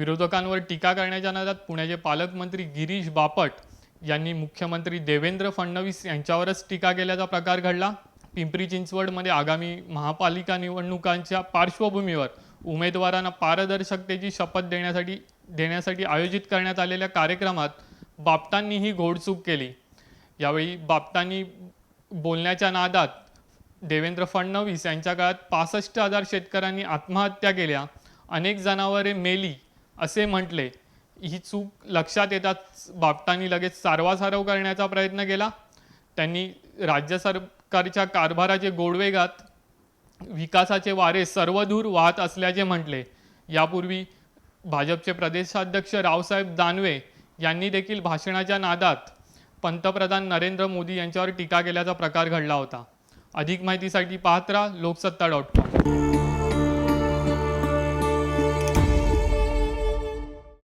विरोधकांवर टीका करण्याच्या नादात पुण्याचे पालकमंत्री गिरीश बापट यांनी मुख्यमंत्री देवेंद्र फडणवीस यांच्यावरच टीका केल्याचा प्रकार घडला. पिंपरी चिंचवडमध्ये आगामी महापालिका निवडणुकांच्या पार्श्वभूमीवर उमेदवारांना पारदर्शकतेची शपथ देण्यासाठी देण्यासाठी आयोजित करण्यात आलेल्या कार्यक्रमात बापटांनी ही घोडचूक केली. यावेळी बापटांनी बोलण्याच्या नादात देवेंद्र फडणवीस यांच्या काळात पासष्ट हजार शेतकऱ्यांनी आत्महत्या केल्या. अनेक जनावरे मेली. असे म्हटले ही चूक लक्षात येताच बापटांनी लगेच सारवासारव करण्याचा प्रयत्न केला. त्यांनी राज्य सरकारच्या कारभाराचे गोडवेगात विकासाचे वारे सर्वदूर वाहत असल्याचे म्हटले. यापूर्वी भाजपचे प्रदेशाध्यक्ष रावसाहेब दानवे यांनी देखील भाषणाच्या नादात पंतप्रधान नरेंद्र मोदी यांच्यावर टीका केल्याचा प्रकार घडला होता. अधिक माहितीसाठी पाहत राहा लोकसत्ता डॉट कॉम.